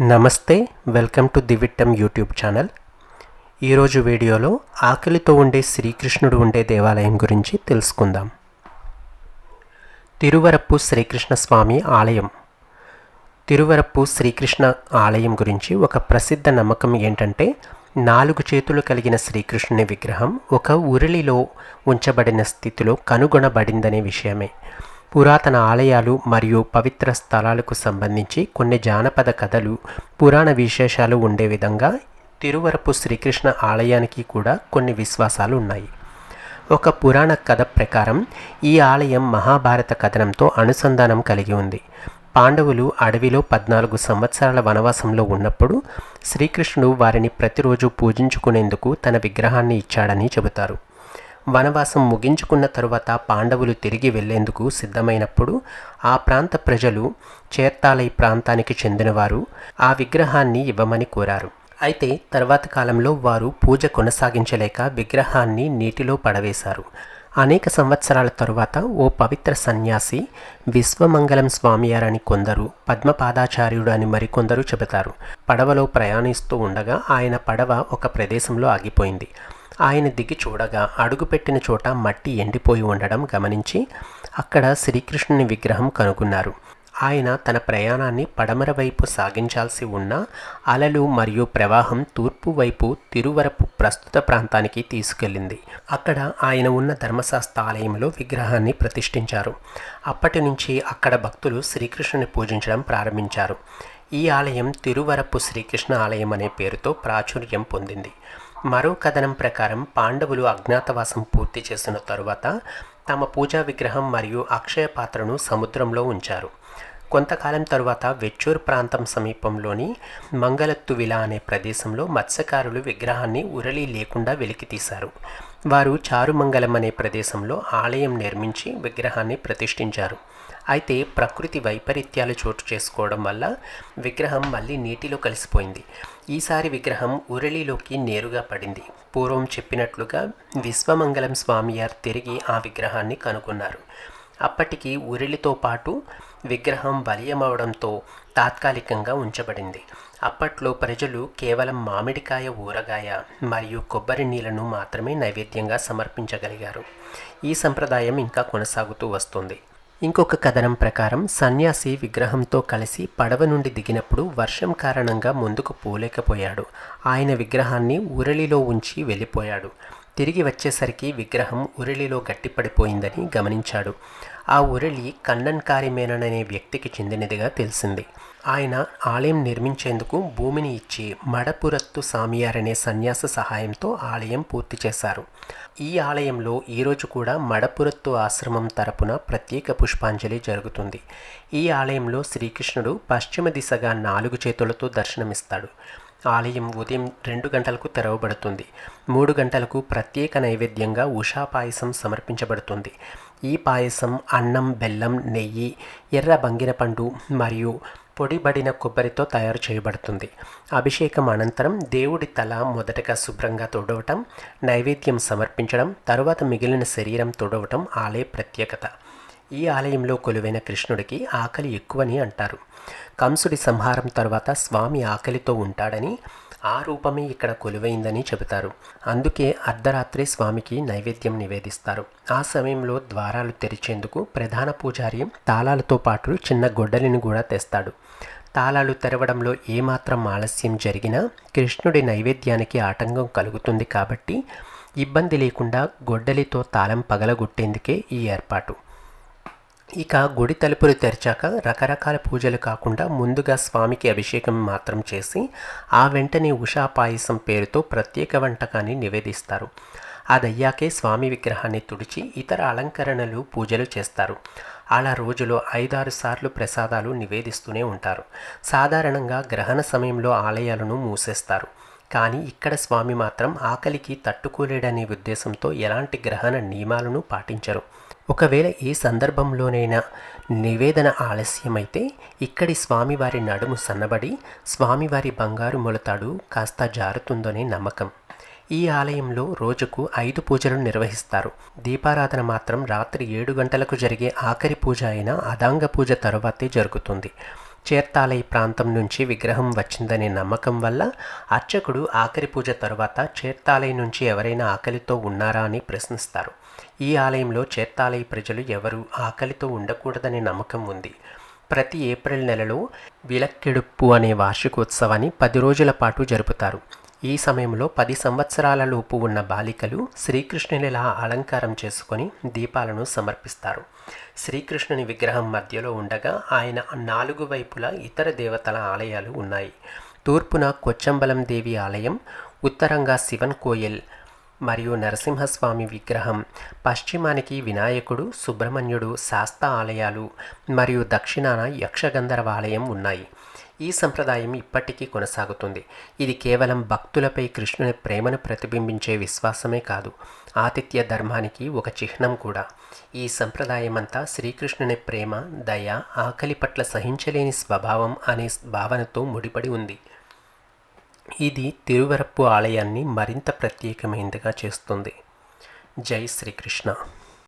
నమస్తే welcome to దివిట్టం YouTube channel. ఈరోజు వీడియోలో ఆకలితో ఉండే శ్రీకృష్ణుడు ఉండే దేవాలయం గురించి తెలుసుకుందాం. తిరువరప్పు శ్రీకృష్ణ స్వామి ఆలయం. తిరువరప్పు శ్రీకృష్ణ ఆలయం గురించి ఒక ప్రసిద్ధ నమ్మకం ఏంటంటే నాలుగు చేతులు కలిగిన శ్రీకృష్ణుని విగ్రహం ఒక ఉరళిలో ఉంచబడిన స్థితిలో కనుగొనబడిందనే విషయమే. పురాతన ఆలయాలు మరియు పవిత్ర స్థలాలకు సంబంధించి కొన్ని జానపద కథలు పురాణ విశేషాలు ఉండే విధంగా తిరువరపు శ్రీకృష్ణ ఆలయానికి కూడా కొన్ని విశ్వాసాలు ఉన్నాయి. ఒక పురాణ కథ ప్రకారం ఈ ఆలయం మహాభారత కథనంతో అనుసంధానం కలిగి ఉంది. పాండవులు అడవిలో పద్నాలుగు సంవత్సరాల వనవాసంలో ఉన్నప్పుడు శ్రీకృష్ణుడు వారిని ప్రతిరోజు పూజించుకునేందుకు తన విగ్రహాన్ని ఇచ్చాడని చెబుతారు. వనవాసం ముగించుకున్న తరువాత పాండవులు తిరిగి వెళ్ళేందుకు సిద్ధమైనప్పుడు ఆ ప్రాంత ప్రజలు చేర్తాలై ప్రాంతానికి చెందినవారు ఆ విగ్రహాన్ని ఇవ్వమని కోరారు. అయితే తర్వాత కాలంలో వారు పూజ కొనసాగించలేక విగ్రహాన్ని నీటిలో పడవేశారు. అనేక సంవత్సరాల తరువాత ఓ పవిత్ర సన్యాసి విశ్వమంగళం స్వామియారని కొందరు పద్మపాదాచార్యుడు అని మరికొందరు చెబుతారు. పడవలో ప్రయాణిస్తూ ఉండగా ఆయన పడవ ఒక ప్రదేశంలో ఆగిపోయింది. ఆయన దిగి చూడగా అడుగుపెట్టిన చోట మట్టి ఎండిపోయి ఉండడం గమనించి అక్కడ శ్రీకృష్ణుని విగ్రహం కనుగొన్నారు. ఆయన తన ప్రయాణాన్ని పడమర వైపు సాగించాల్సి ఉన్న అలలు మరియు ప్రవాహం తూర్పు వైపు తిరువరపు ప్రస్తుత ప్రాంతానికి తీసుకెళ్ళింది. అక్కడ ఆయన ఉన్న ధర్మశాస్త్ర ఆలయంలో విగ్రహాన్ని ప్రతిష్ఠించారు. అప్పటి నుంచి అక్కడ భక్తులు శ్రీకృష్ణుని పూజించడం ప్రారంభించారు. ఈ ఆలయం తిరువరపు శ్రీకృష్ణ ఆలయం అనే పేరుతో ప్రాచుర్యం పొందింది. మరో కథనం ప్రకారం పాండవులు అజ్ఞాతవాసం పూర్తి చేసిన తరువాత తమ పూజా విగ్రహం మరియు అక్షయ పాత్రను సముద్రంలో ఉంచారు. కొంతకాలం తరువాత వెచ్చూర్ ప్రాంతం సమీపంలోని మంగళత్తువిల అనే ప్రదేశంలో మత్స్యకారులు విగ్రహాన్ని ఉరళి లేకుండా వెలికితీశారు వారు చారుమంగళం అనే ప్రదేశంలో ఆలయం నిర్మించి విగ్రహాన్ని ప్రతిష్ఠించారు. అయితే ప్రకృతి వైపరీత్యాలు చోటు చేసుకోవడం వల్ల విగ్రహం మళ్ళీ నీటిలో కలిసిపోయింది. ఈసారి విగ్రహం ఉరళిలోకి నేరుగా పడింది. పూర్వం చెప్పినట్లుగా విశ్వమంగళం స్వామియార్ తిరిగి ఆ విగ్రహాన్ని కనుగొన్నారు. అప్పటికి ఉరళితో పాటు విగ్రహం బలీయమవడంతో తాత్కాలికంగా ఉంచబడింది. అప్పట్లో ప్రజలు కేవలం మామిడికాయ ఊరగాయ మరియు కొబ్బరి నీళ్ళను మాత్రమే నైవేద్యంగా సమర్పించగలిగారు. ఈ సంప్రదాయం ఇంకా కొనసాగుతూ వస్తుంది. ఇంకొక కథనం ప్రకారం సన్యాసి విగ్రహంతో కలిసి పడవ నుండి దిగినప్పుడు వర్షం కారణంగా ముందుకు పోలేకపోయాడు. ఆయన విగ్రహాన్ని ఉరళిలో ఉంచి వెళ్ళిపోయాడు. తిరిగి వచ్చేసరికి విగ్రహం ఉరళిలో గట్టిపడిపోయిందని గమనించాడు. ఆ ఉరళి కన్నన్ కారిమేననే అనే వ్యక్తికి చెందినదిగా తెలిసింది. ఆయన ఆలయం నిర్మించేందుకు భూమిని ఇచ్చి మడపురత్తు సామియారనే సన్యాస సహాయంతో ఆలయం పూర్తి చేశారు. ఈ ఆలయంలో ఈరోజు కూడా మడపురత్తు ఆశ్రమం తరపున ప్రత్యేక పుష్పాంజలి జరుగుతుంది. ఈ ఆలయంలో శ్రీకృష్ణుడు పశ్చిమ దిశగా నాలుగు చేతులతో దర్శనమిస్తాడు. ఆలయం ఉదయం రెండు గంటలకు తెరవబడుతుంది. మూడు గంటలకు ప్రత్యేక నైవేద్యంగా ఉషా పాయసం సమర్పించబడుతుంది. ఈ పాయసం అన్నం బెల్లం నెయ్యి ఎర్ర బంగినపండు మరియు పొడిబడిన కొబ్బరితో తయారు చేయబడుతుంది. అభిషేకం అనంతరం దేవుడి తల మొదటగా శుభ్రంగా తొడవటం నైవేద్యం సమర్పించడం తరువాత మిగిలిన శరీరం తొడవటం ఆలయ ప్రత్యేకత. ఈ ఆలయంలో కొలువైన కృష్ణుడికి ఆకలి ఎక్కువని అంటారు. కంసుడి సంహారం తర్వాత స్వామి ఆకలితో ఉంటాడని ఆ రూపమే ఇక్కడ కొలువైందని చెబుతారు. అందుకే అర్ధరాత్రి స్వామికి నైవేద్యం నివేదిస్తారు. ఆ సమయంలో ద్వారాలు తెరిచేందుకు ప్రధాన పూజారి తాళాలతో పాటు చిన్న గొడ్డలిని కూడా తెస్తాడు. తాళాలు తెరవడంలో ఏమాత్రం ఆలస్యం జరిగినా కృష్ణుడి నైవేద్యానికి ఆటంకం కలుగుతుంది కాబట్టి ఇబ్బంది లేకుండా గొడ్డలితో తాళం పగలగొట్టేందుకే ఈ ఏర్పాటు. ఇక గుడి తలుపులు తెరిచాక రకరకాల పూజలు కాకుండా ముందుగా స్వామికి అభిషేకం మాత్రం చేసి ఆ వెంటనే ఉషా పాయసం పేరుతో ప్రత్యేక వంటకాన్ని నివేదిస్తారు. అదయ్యాకే స్వామి విగ్రహాన్ని తుడిచి ఇతర అలంకరణలు పూజలు చేస్తారు. అలా రోజులో ఐదారు సార్లు ప్రసాదాలు నివేదిస్తూనే ఉంటారు. సాధారణంగా గ్రహణ సమయంలో ఆలయాలను మూసేస్తారు. కానీ ఇక్కడ స్వామి మాత్రం ఆకలికి తట్టుకోలేడనే ఉద్దేశంతో ఎలాంటి గ్రహణ నియమాలను పాటించరు. ఒకవేళ ఏ సందర్భంలోనైనా నివేదన ఆలస్యమైతే ఇక్కడి స్వామివారి నడుము సన్నబడి స్వామివారి బంగారు మొలతాడు కాస్త జారుతుందనే నమ్మకం. ఈ ఆలయంలో రోజుకు ఐదు పూజలు నిర్వహిస్తారు. దీపారాధన మాత్రం రాత్రి ఏడు గంటలకు జరిగే ఆఖరి పూజ అయిన అదాంగ పూజ తరువాతే జరుగుతుంది. చేర్తాలై ప్రాంతం నుంచి విగ్రహం వచ్చిందనే నమ్మకం వల్ల అర్చకుడు ఆఖరి పూజ తరువాత చేర్తాలై నుంచి ఎవరైనా ఆకలితో ఉన్నారా అని ప్రశ్నిస్తారు. ఈ ఆలయంలో చేత్తాలయ ప్రజలు ఎవరు ఆకలితో ఉండకూడదనే నమ్మకం ఉంది. ప్రతి ఏప్రిల్ నెలలో విలక్కెడుప్పు అనే వార్షికోత్సవాన్ని పది రోజుల పాటు జరుపుతారు. ఈ సమయంలో పది సంవత్సరాల లోపు ఉన్న బాలికలు శ్రీకృష్ణునిలా అలంకారం చేసుకొని దీపాలను సమర్పిస్తారు. శ్రీకృష్ణుని విగ్రహం మధ్యలో ఉండగా ఆయన నాలుగు వైపులా ఇతర దేవతల ఆలయాలు ఉన్నాయి. తూర్పున కొచ్చంబలం దేవి ఆలయం ఉత్తరంగా శివన్ కోయల్ మరియు నరసింహస్వామి విగ్రహం. పశ్చిమానికి వినాయకుడు సుబ్రహ్మణ్యుడు శాస్త ఆలయాలు మరియు దక్షిణాన యక్షగంధర్వ ఆలయం ఉన్నాయి. ఈ సంప్రదాయం ఇప్పటికీ కొనసాగుతుంది. ఇది కేవలం భక్తులపై కృష్ణుని ప్రేమను ప్రతిబింబించే విశ్వాసమే కాదు ఆతిథ్య ధర్మానికి ఒక చిహ్నం కూడా. ఈ సంప్రదాయమంతా శ్రీకృష్ణుని ప్రేమ దయ ఆకలి పట్ల సహించలేని స్వభావం అనే భావనతో ముడిపడి ఉంది. ఇది తిరువరప్పు ఆలయాన్ని మరింత ప్రత్యేకమైనదిగా చేస్తుంది. జై శ్రీకృష్ణ.